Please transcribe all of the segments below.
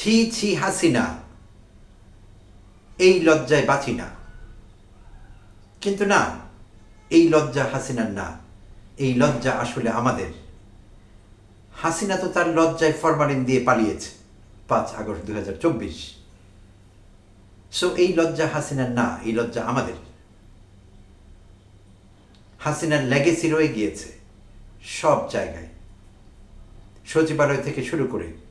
ছি ছি, হাসিনা। এই লজ্জায় বাঁচি না। কিন্তু না, এই লজ্জা হাসিনার না। এই লজ্জা আসলে আমাদের। হাসিনা তো তার লজ্জায় ফরমালিন দিয়ে পালিয়েছে, পাঁচ আগস্ট দু হাজার চব্বিশ। সো এই লজ্জা হাসিনার না, এই লজ্জা আমাদের। হাসিনার লেগেসি রয়ে গিয়েছে সব জায়গায়। সচিবালয় থেকে শুরু করে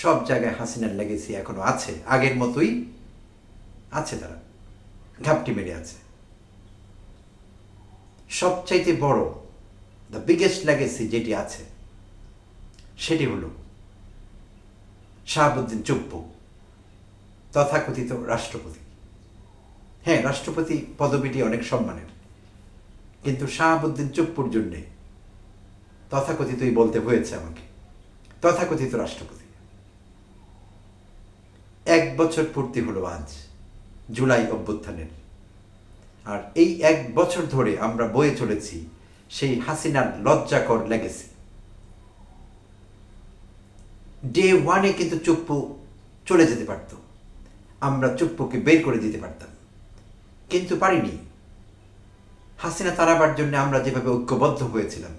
সব জায়গায় হাসিনার লেগেসি এখনও আছে, আগের মতোই আছে তারা। ঘাপটি মেরে আছে। সবচাইতে বড় দ্য বিগেস্ট লেগেসি যেটি আছে, সেটি হলো শাহাবুদ্দিন চুপ্পু, তথাকথিত রাষ্ট্রপতি। হ্যাঁ রাষ্ট্রপতি পদবিটি অনেক সম্মানের, কিন্তু শাহাবুদ্দিন চুপ্পুর জন্যে তথাকথিতই বলতে হয়েছে আমাকে। তথাকথিত রাষ্ট্রপতি। এক বছর পূর্তি হলো আজ, জুলাই অভ্যুত্থানের। আর এই এক বছর ধরে আমরা বয়ে চলেছি সেই হাসিনার লজ্জাকর লেগেছে ডে ওয়ানে কিন্তু চুপ্পু চলে যেতে পারত। আমরা চুপ্পুকে বের করে দিতে পারতাম। কিন্তু পারিনি। হাসিনা তারাবার জন্য আমরা যেভাবে ঐক্যবদ্ধ হয়েছিলাম,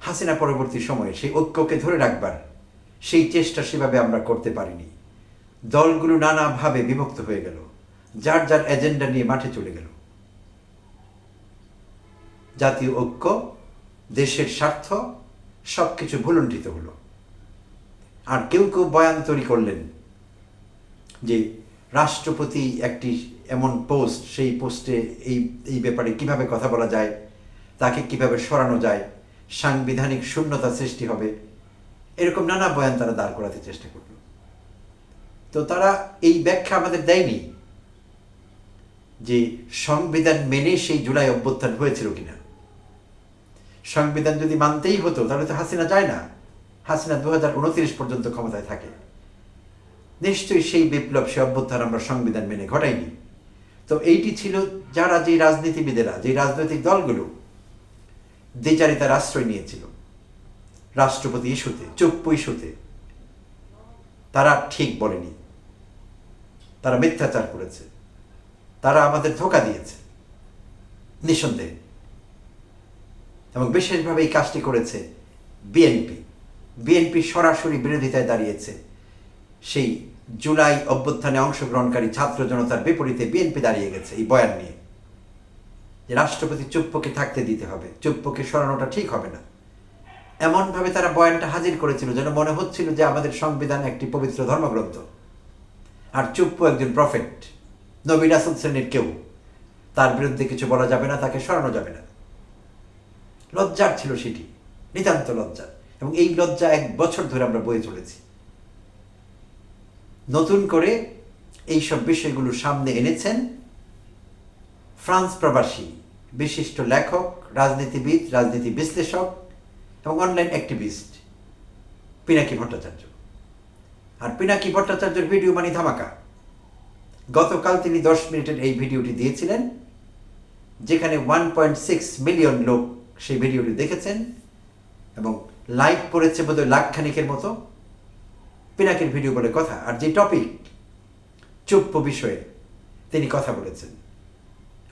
হাসিনা পরবর্তী সময়ে সেই ঐক্যকে ধরে রাখবার সেই চেষ্টা সেভাবে আমরা করতে পারিনি। দলগুলো নানাভাবে বিভক্ত হয়ে গেল। যার যার এজেন্ডা নিয়ে মাঠে চলে গেল। জাতীয় ঐক্য, দেশের স্বার্থ সব কিছু ভুলুণ্ঠিত হলো। আর কেউ কেউ বয়ান তৈরি করলেন যে রাষ্ট্রপতি একটি এমন পোস্ট, সেই পোস্টে এই এই ব্যাপারে কীভাবে কথা বলা যায়, তাকে কীভাবে সরানো যায়, সাংবিধানিক শূন্যতা সৃষ্টি হবে, এরকম নানা বয়ান তারা দাঁড় করাতে চেষ্টা করল। তো তারা এই ব্যাখ্যা আমাদের দেয়নি যে সংবিধান মেনে সেই জুলাই অভ্যুত্থান হয়েছিল কিনা। সংবিধান যদি মানতেই হতো, তাহলে তো হাসিনা যায় না। হাসিনা দু হাজার উনত্রিশ পর্যন্ত ক্ষমতায় থাকে। নিশ্চয়ই সেই বিপ্লব সে অভ্যুত্থান আমরা সংবিধান মেনে ঘটাইনি। তো এইটি ছিল যারা যে রাজনীতিবিদেরা যে রাজনৈতিক দলগুলো দ্বিচারিতার আশ্রয় নিয়েছিল। রাষ্ট্রপতি ইস্যুতে, চুপ্পু ইস্যুতে। তারা ঠিক বলেনি। তারা মিথ্যাচার করেছে। তারা আমাদের ধোকা দিয়েছে। নিঃসন্দেহে। এবং বিশেষভাবে এই কাজটি করেছে বিএনপি। বিএনপি সরাসরি বিরোধিতায় দাঁড়িয়েছে। সেই জুলাই অভ্যুত্থানে অংশগ্রহণকারী ছাত্র জনতার বিপরীতে বিএনপি দাঁড়িয়ে গেছে এই বয়ান নিয়ে। যে রাষ্ট্রপতি চুপ্পকে থাকতে দিতে হবে, চুপ্পকে সরানোটা ঠিক হবে না। এমনভাবে তারা বয়ানটা হাজির করেছিল যেন মনে হচ্ছিল যে আমাদের সংবিধান একটি পবিত্র ধর্মগ্রন্থ। আর চুপ্পু একজন প্রফেট নবী রাসুল শ্রেণির কেউ, তার বিরুদ্ধে কিছু বলা যাবে না, তাকে সরানো যাবে না। লজ্জার ছিল সেটি, নিতান্ত লজ্জার। এবং এই লজ্জা এক বছর ধরে আমরা বয়ে চলেছি। নতুন করে এই সব বিষয়গুলো সামনে এনেছেন ফ্রান্স প্রবাসী, বিশিষ্ট লেখক, রাজনীতিবিদ, রাজনীতি বিশ্লেষক এবং অনলাইন অ্যাক্টিভিস্ট পিনাকি ভট্টাচার্য। আর পিনাকি ভট্টাচার্যের ভিডিও মানে ধামাকা। গতকাল তিনি দশ মিনিটের এই ভিডিওটি দিয়েছিলেন, যেখানে ওয়ান পয়েন্ট সিক্স মিলিয়ন লোক সেই ভিডিওটি দেখেছেন এবং লাইক পড়েছে বোধহয় লাখখানিকের মতো পিনাকির ভিডিও বলে কথা। আর যে টপিক, চুপ্প বিষয়ে তিনি কথা বলেছেন।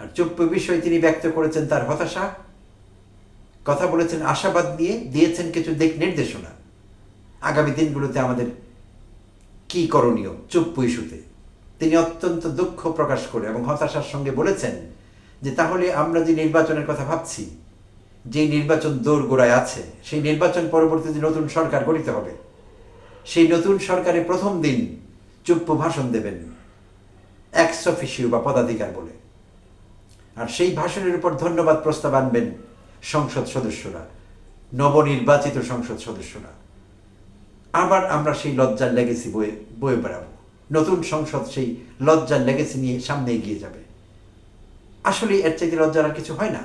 আর চুপ্প বিষয়ে তিনি ব্যক্ত করেছেন তার হতাশা, কথা বলেছেন আশাবাদ নিয়ে, দিয়েছেন কিছু দিক নির্দেশনা। আগামী দিনগুলোতে আমাদের কি করণীয়? চুপ্পু ইস্যুতে তিনি অত্যন্ত দুঃখ প্রকাশ করে এবং হতাশার সঙ্গে বলেছেন যে তাহলে আমরা যে নির্বাচনের কথা ভাবছি, যে নির্বাচন দৌড় গোড়ায় আছে, সেই নির্বাচন পরবর্তীতে নতুন সরকার গঠিত হবে, সেই নতুন সরকারে প্রথম দিন চুপ্প ভাষণ দেবেন এক্স অফিসিও বা পদাধিকার বলে। আর সেই ভাষণের উপর ধন্যবাদ প্রস্তাব আনবেন সংসদ সদস্যরা, নবনির্বাচিত সংসদ সদস্যরা। আবার আমরা সেই লজ্জার লেগেছি বয়ে বয়ে বেড়াবো। নতুন সংসদ সেই লজ্জার লেগেসি নিয়ে সামনে এগিয়ে যাবে। আসলে এর চাইতে লজ্জার আর কিছু হয় না।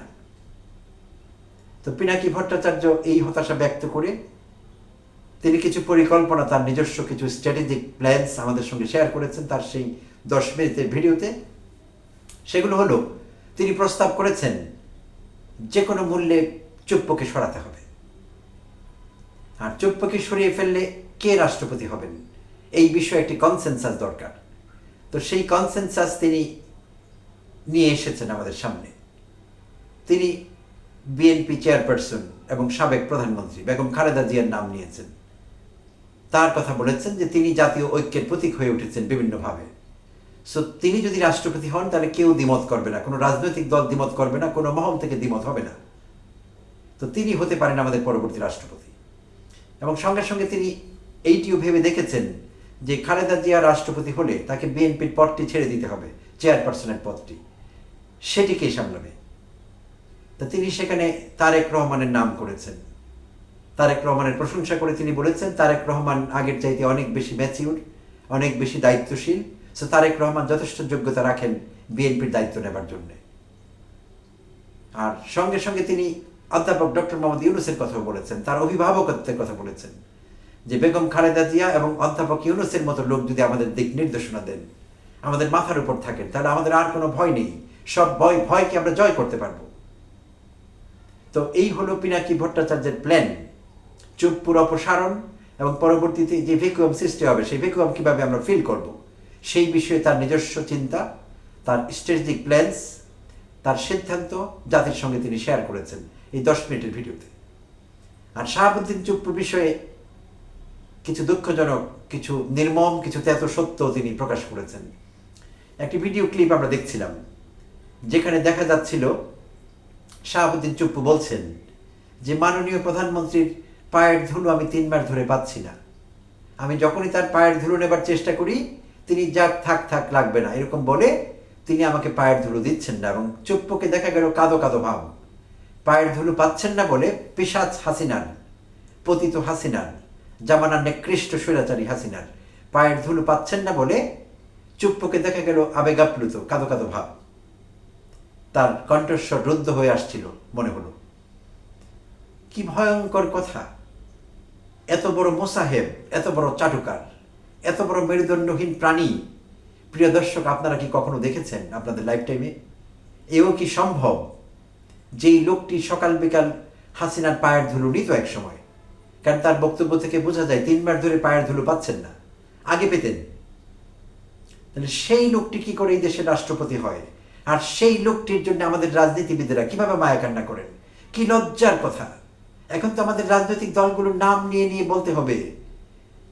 তো পিনাকি ভট্টাচার্য এই হতাশা ব্যক্ত করে তিনি কিছু পরিকল্পনা, তার নিজস্ব কিছু স্ট্র্যাটেজিক প্ল্যানস আমাদের সঙ্গে শেয়ার করেছেন তার সেই দশ মিনিটের ভিডিওতে। সেগুলো হলো, তিনি প্রস্তাব করেছেন, যে কোনো মূল্যে চুপ্পকে সরাতে হবে। আর চুপ্পকে সরিয়ে ফেললে কে রাষ্ট্রপতি হবেন? এই বিষয়ে একটি কনসেনসাস দরকার। তো সেই কনসেনসাস তিনি নিয়ে এসেছেন আমাদের সামনে। তিনি বিএনপি চেয়ারপারসন এবং সাবেক প্রধানমন্ত্রী বেগম খালেদা জিয়ার নাম নিয়েছেন। তার কথা বলেছেন যে তিনি জাতীয় ঐক্যের প্রতীক হয়ে উঠেছেন বিভিন্নভাবে। সো তিনি যদি রাষ্ট্রপতি হন, তাহলে কেউ দ্বিমত করবে না। কোনো রাজনৈতিক দল দ্বিমত করবে না, কোনো মহল থেকে দ্বিমত হবে না। তো তিনি হতে পারেন আমাদের পরবর্তী রাষ্ট্রপতি। এবং সঙ্গে সঙ্গে তিনি এইটিও ভেবে দেখেছেন যে খালেদা জিয়া রাষ্ট্রপতি হলে তাকে বিএনপির পদটি ছেড়ে দিতে হবে, চেয়ারপারসনের পদটি। সেটিকেই সামলাবে। তা তিনি সেখানে তারেক রহমানের নাম করেছেন। তারেক রহমানের প্রশংসা করে তিনি বলেছেন, তারেক রহমান আগের চাইতে অনেক বেশি ম্যাচিউর, অনেক বেশি দায়িত্বশীল। সো তারেক রহমান যথেষ্ট যোগ্যতা রাখেন বিএনপির দায়িত্ব নেবার জন্য। আর সঙ্গে সঙ্গে তিনি অধ্যাপক ডক্টর মোহাম্মদ ইউনুসের কথাও বলেছেন, তার অভিভাবকত্বের কথা বলেছেন যে বেগম খালেদা জিয়া এবং অধ্যাপক ইউনুসের মতো লোক যদি আমাদের দিক নির্দেশনা দেন, আমাদের মাথার উপর থাকেন, তাহলে আমাদের আর কোনো ভয় নেই। সব ভয়, ভয়কে আমরা জয় করতে পারব। তো এই হলো পিনাকি ভট্টাচার্যের প্ল্যান চুপপুর অপসারণ এবং পরবর্তীতে যে ভেকুয়াম সৃষ্টি হবে, সেই ভেকুয়াম কীভাবে আমরা ফিল করব, সেই বিষয়ে তার নিজস্ব চিন্তা, তার স্ট্র্যাটেজিক প্ল্যানস তার সিদ্ধান্ত জাতির সঙ্গে তিনি শেয়ার করেছেন। এই দশ মিনিটের ভিডিওতে। আর শাহাবুদ্দিন চুপ্পু বিষয়ে কিছু দুঃখজনক, কিছু নির্মম, কিছু তেত সত্য তিনি প্রকাশ করেছেন। একটি ভিডিও ক্লিপ আমরা দেখছিলাম, যেখানে দেখা যাচ্ছিল, শাহাবুদ্দিন চুপ্পু বলছেন যে, মাননীয় প্রধানমন্ত্রীর পায়ের ধুলো আমি তিনবার ধরে পাচ্ছি না। আমি যখনই তার পায়ের ধুলো নেবার চেষ্টা করি, তিনি যাক, থাক থাক, লাগবে না। এরকম বলে তিনি আমাকে পায়ের ধুলো দিচ্ছেন না এবং চুপ্পুকে দেখা গেল কাদো কাদো ভাব। পায়ের ধুলো পাচ্ছেন না বলে পিসাজ হাসিনান পতিত হাসিনান জামানার নিকৃষ্ট স্বৈরাচারী হাসিনার, পায়ের ধুলো পাচ্ছেন না বলে চুপ্পুকে দেখা গেল আবেগাপ্লুত, কাদো কাদো ভাব। তার কণ্ঠস্বর রুদ্ধ হয়ে আসছিল, মনে হলো। কি ভয়ঙ্কর কথা। এত বড় মোসাহেব, এত বড় চাটুকার, এত বড় মেরুদণ্ডহীন প্রাণী। প্রিয় দর্শক, আপনারা কি কখনো দেখেছেন আপনাদের লাইফ টাইমে এও কি সম্ভব? যেই লোকটি সকাল বিকাল হাসিনার পায়ের ধুলো নিত এক সময়। কারণ তার বক্তব্য থেকে বোঝা যায় তিনবার ধরে পায়ের ধুলো পাচ্ছেন না। আগে পেতেন। তাহলে সেই লোকটি কি করে এই দেশের রাষ্ট্রপতি হয়? আর সেই লোকটির জন্য আমাদের রাজনীতিবিদেরা কীভাবে মায়া কান্না করেন? কি লজ্জার কথা। এখন তো আমাদের রাজনৈতিক দলগুলোর নাম নিয়ে নিয়ে বলতে হবে।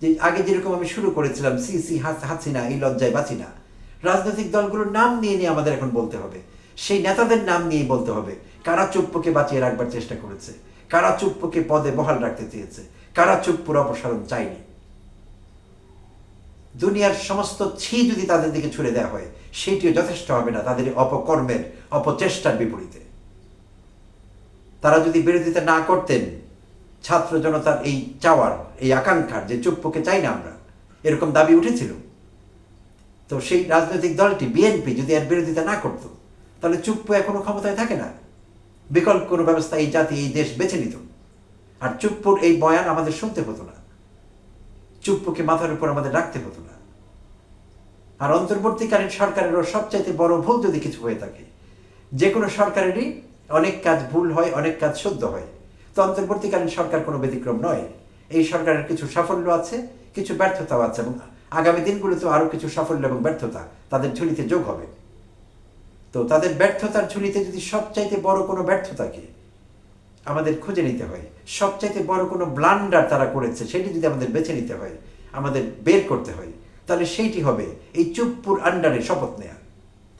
যে আগে যেরকম আমি শুরু করেছিলাম, সি সি হাসিনা, এই লজ্জায় বাঁচি না। রাজনৈতিক দলগুলোর নাম নিয়ে নিয়ে আমাদের এখন বলতে হবে। সেই নেতাদের নাম নিয়ে বলতে হবে। কারা চুপ্পকে বাঁচিয়ে রাখবার চেষ্টা করেছে? কারা চুপ্পকে পদে বহাল রাখতে চেয়েছে? কারা চুপ্পুর অপসারণ চায়নি? দুনিয়ার সমস্ত ছি যদি তাদের দিকে ছুড়ে দেওয়া হয়, সেটিও যথেষ্ট হবে না তাদের অপকর্মের অপচেষ্টার বিপরীতে। তারা যদি বিরোধিতা না করতেন, ছাত্র জনতার এই চাওয়ার, এই আকাঙ্ক্ষার যে চুপ্পকে চাই না আমরা, এরকম দাবি উঠেছিল। তো সেই রাজনৈতিক দলটি, বিএনপি, যদি এর বিরোধিতা না করত, তাহলে চুপ্পু এখনও ক্ষমতায় থাকে না। বিকল্প কোনো ব্যবস্থা এই জাতি, এই দেশ বেছে নিত। আর চুপ্পুর এই বয়ান আমাদের শুনতে হতো না। চুপ্পুকে মাথার উপর আমাদের রাখতে হতো না। আর অন্তর্বর্তীকালীন সরকারেরও সবচাইতে বড় ভুল যদি কিছু হয়ে থাকে যে কোনো সরকারেরই অনেক কাজ ভুল হয়, অনেক কাজ শুদ্ধ হয়। তো অন্তর্বর্তীকালীন সরকার কোনো ব্যতিক্রম নয়। এই সরকারের কিছু সাফল্য আছে, কিছু ব্যর্থতাও আছে, এবং আগামী দিনগুলোতেও আরও কিছু সাফল্য এবং ব্যর্থতা তাদের ঝুলিতে যোগ হবে। তো তাদের ব্যর্থতার ঝুলিতে যদি সবচাইতে বড় কোনো ব্যর্থতাকে আমাদের খুঁজে নিতে হয়, সবচাইতে বড় কোনো ব্লান্ডার তারা করেছে, সেটি যদি আমাদের বেছে নিতে হয়, আমাদের বের করতে হয়, তাহলে সেইটি হবে এই চুপ্পুর আন্ডারে শপথ নেয়া।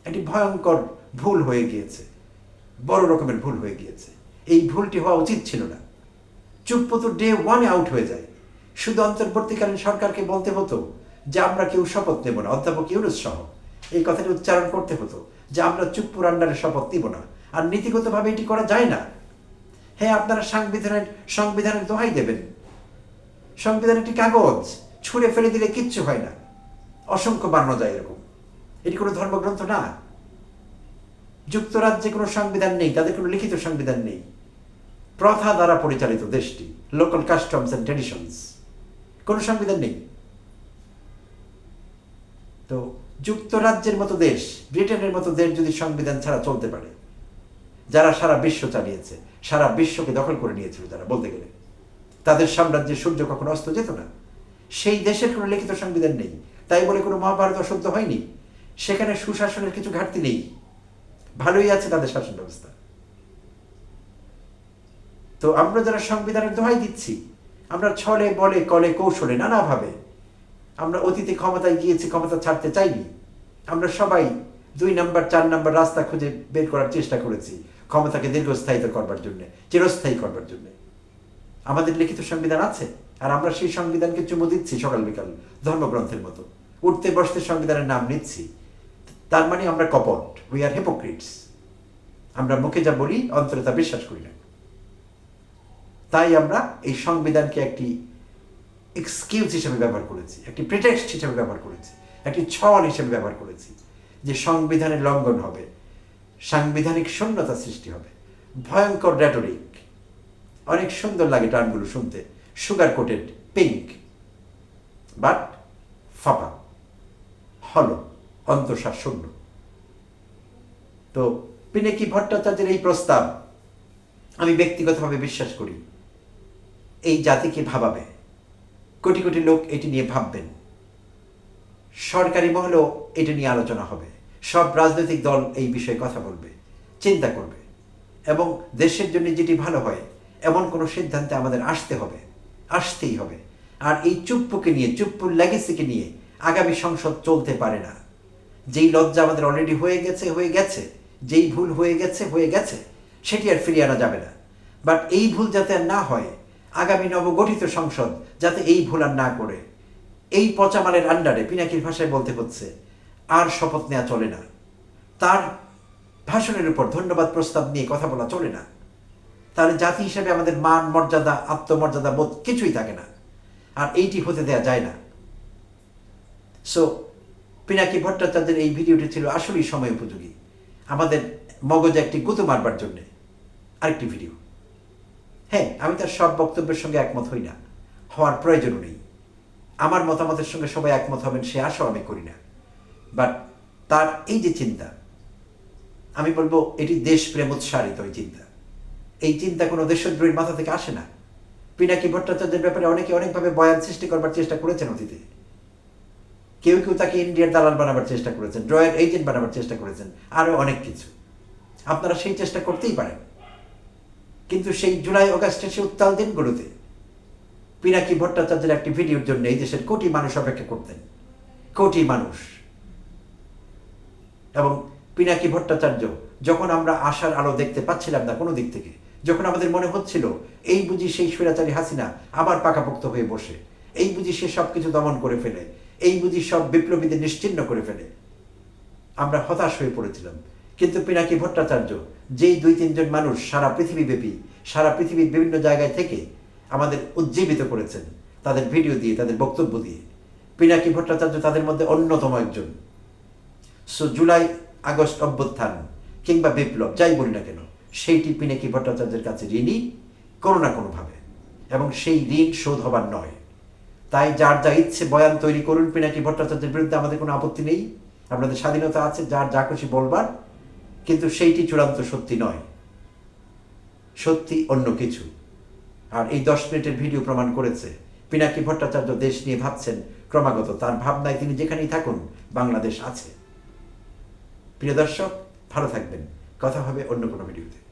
একটি ভয়ঙ্কর ভুল হয়ে গিয়েছে, বড় রকমের ভুল হয়ে গিয়েছে। এই ভুলটি হওয়া উচিত ছিল না। চুপ্পু তো ডে ওয়ানে আউট হয়ে যায়। শুধু অন্তর্বর্তীকালীন সরকারকে বলতে হতো যে, আমরা কেউ শপথ নেব না। অধ্যাপক ইউনুস সহ এই কথাটি উচ্চারণ করতে হতো যে আমরা চুপ্পুর আন্ডারে শপথ দিব না। আর নীতিগতভাবে এটি করা যায় না। হ্যাঁ আপনারা সাংবিধানের সংবিধানের দোহাই দেবেন। সংবিধান একটি কাগজ ছুঁড়ে ফেলে দিলে কিচ্ছু হয় না। অসংখ্য বানানো যায় এরকম। এটি কোনো ধর্মগ্রন্থ না। যুক্তরাজ্যে কোনো সংবিধান নেই, তাদের কোনো লিখিত সংবিধান নেই। প্রথা দ্বারা পরিচালিত দেশটি লোকাল কাস্টমস অ্যান্ড ট্রেডিশনস কোনো সংবিধান নেই। তো যুক্তরাজ্যের মতো দেশ, ব্রিটেনের মতো দেশ যদি সংবিধান ছাড়া চলতে পারে, যারা সারা বিশ্ব চালিয়েছে, সারা বিশ্বকে দখল করে নিয়েছিল তারা বলতে গেলে। তাদের সাম্রাজ্যের সূর্য কখনো অস্ত যেত না। সেই দেশের কোনো লিখিত সংবিধান নেই। তাই বলে কোনো মহাভারত অশুদ্ধ হয়নি? সেখানে সুশাসনের কিছু ঘাটতি নেই। ভালোই আছে তাদের শাসন ব্যবস্থা। তো আমরা যারা সংবিধানের দোহাই দিচ্ছি, আমরা ছলে বলে কলে কৌশলে নানাভাবে আমরা অতীতে ক্ষমতায় গিয়েছি, ক্ষমতা ছাড়তে চাইনি। আমরা সবাই দুই নাম্বার, চার নাম্বার রাস্তা খুঁজে বের করার চেষ্টা করেছি ক্ষমতাকে দীর্ঘস্থায়িত করবার জন্য, চিরস্থায়ী করবার জন্য। আমাদের লিখিত সংবিধান আছে, আর আমরা সেই সংবিধানকে চুমু দিচ্ছি সকাল বিকাল ধর্মগ্রন্থের মতো। উঠতে বসতে সংবিধানের নাম নিচ্ছি। তার মানে আমরা কপট উই আর হিপোক্রিটস আমরা মুখে যা বলি, অন্তরে তা বিশ্বাস করি না। তাই আমরা এই সংবিধানকে একটি এক্সকিউজ হিসেবে ব্যবহার করেছি, একটি প্রিটেক্সট হিসেবে ব্যবহার করেছি, একটি ছল হিসেবে ব্যবহার করেছি যে সংবিধানের লঙ্ঘন হবে, সাংবিধানিক শূন্যতা সৃষ্টি হবে, ভয়ঙ্কর র্যাটরিক অনেক সুন্দর লাগে টার্মগুলো শুনতে সুগার কোটেড পিঙ্ক বাট ফাঁপা হলো অন্তঃশ্বাস শূন্য তো পিনাকি ভট্টাচার্যের এই প্রস্তাব, আমি ব্যক্তিগতভাবে বিশ্বাস করি, এই জাতিকে ভাবাবে। কোটি কোটি লোক এটি নিয়ে ভাববেন। সরকারি মহলেও এটা নিয়ে আলোচনা হবে। সব রাজনৈতিক দল এই বিষয়ে কথা বলবে, চিন্তা করবে। এবং দেশের জন্য যেটি ভালো হয়, এমন কোনো সিদ্ধান্তে আমাদের আসতে হবে, আসতেই হবে। আর এই চুপ্পুকে নিয়ে, চুপ্পুর লেগেসিকে নিয়ে আগামী সংসদ চলতে পারে না। যেই লজ্জা আমাদের অলরেডি হয়ে গেছে হয়ে গেছে, যেই ভুল হয়ে গেছে হয়ে গেছে, সেটি আর ফিরিয়ে আনা যাবে না। বাট এই ভুল যাতে আর না হয় আগামী নবগঠিত সংসদ যাতে এই ভুল আর না করে। এই পচামালের আন্ডারে পিনাকির ভাষায় বলতে হচ্ছে, আর শপথ নেওয়া চলে না। তার ভাষণের উপর ধন্যবাদ প্রস্তাব নিয়ে কথা বলা চলে না। তাহলে জাতি হিসেবে আমাদের মান, মর্যাদা, আত্মমর্যাদা বোধ কিছুই থাকে না, আর এইটি হতে দেয়া যায় না। সো পিনাকি ভট্টাচার্যের এই ভিডিওটি ছিল আসলেই সময় উপযোগী। আমাদের মগজে একটি গুঁতো মারবার জন্যে। আরেকটি ভিডিও। হ্যাঁ আমি তার সব বক্তব্যের সঙ্গে একমত হই না। হওয়ার প্রয়োজনও নেই। আমার মতামতের সঙ্গে সবাই একমত হবেন, সে আশাও আমি করি না। বাট তার এই যে চিন্তা, আমি বলব এটি দেশপ্রেম উৎসারিত ওই চিন্তা। এই চিন্তা কোনো দেশদ্রোহীর মাথা থেকে আসে না। পিনাকি ভট্টাচার্যের ব্যাপারে অনেকে অনেকভাবে বয়ান সৃষ্টি করবার চেষ্টা করেছেন অতীতে। কেউ কেউ তাকে ইন্ডিয়ার দালাল বানাবার চেষ্টা করেছেন, ড্রয়ের এজেন্ট বানাবার চেষ্টা করেছেন, আরও অনেক কিছু। আপনারা সেই চেষ্টা করতেই পারেন। কিন্তু সেই জুলাই অগাস্টের সে উত্তাল দিনগুলোতে পিনাকি ভট্টাচার্যের একটি ভিডিওর জন্য এই দেশের কোটি মানুষ অপেক্ষা করতেন। কোটি মানুষ। এবং পিনাকি ভট্টাচার্য যখন আমরা আশার আলো দেখতে পাচ্ছিলাম না কোনো দিক থেকে, যখন আমাদের মনে হচ্ছিল, এই বুঝি সেই স্বৈরাচারী হাসিনা আবার পাকাপোক্ত হয়ে বসে, এই বুঝি সে সব কিছু দমন করে ফেলে, এই বুঝি সব বিপ্লবীদের নিশ্চিন্ন করে ফেলে, আমরা হতাশ হয়ে পড়েছিলাম। কিন্তু পিনাকি ভট্টাচার্য যেই দুই, তিনজন মানুষ সারা পৃথিবীব্যাপী, সারা পৃথিবীর বিভিন্ন জায়গায় থেকে আমাদের উজ্জীবিত করেছেন, তাদের ভিডিও দিয়ে, তাদের বক্তব্য দিয়ে। পিনাকি ভট্টাচার্য তাদের মধ্যে অন্যতম একজন। সো জুলাই, আগস্ট অভ্যুত্থান কিংবা বিপ্লব, যাই বলি না কেন, সেইটি পিনাকি ভট্টাচার্যের কাছে ঋণই কোনো না কোনোভাবে। এবং সেই ঋণ শোধ হবার নয়। তাই যার যা ইচ্ছে বয়ান তৈরি করুন পিনাকি ভট্টাচার্যের বিরুদ্ধে আমাদের কোনো আপত্তি নেই। আপনাদের স্বাধীনতা আছে, যার যা খুশি বলবার কিন্তু সেইটি চূড়ান্ত সত্যি নয়। সত্যি অন্য কিছু। আর এই দশ মিনিটের ভিডিও প্রমাণ করেছে। পিনাকি ভট্টাচার্য দেশ নিয়ে ভাবছেন ক্রমাগত। তার ভাবনায় তিনি যেখানেই থাকুন, বাংলাদেশ আছে। প্রিয় দর্শক, ভালো থাকবেন। কথা হবে অন্য কোনো ভিডিওতে।